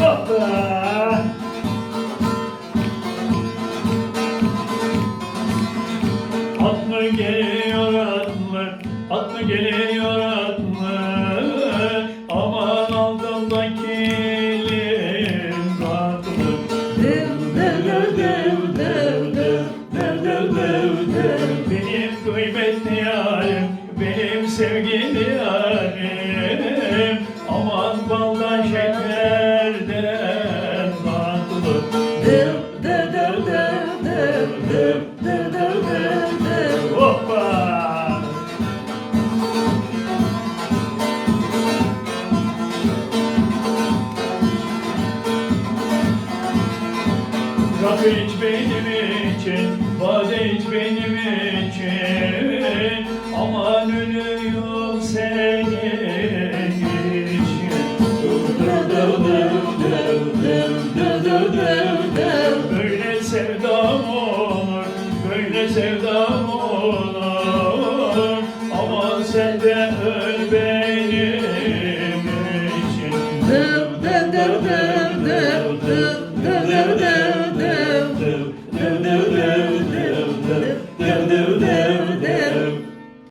Hoppa! At mı geliyor at mı? At mı geliyor at mı? Aman altındaki lim tatlı. Dıv dıv dıv dıv dıv dıv dıv dıv dıv. Benim kıymetli yarim, benim sevgili yarim Rakı iç benim için, bade iç benim için bize ölme.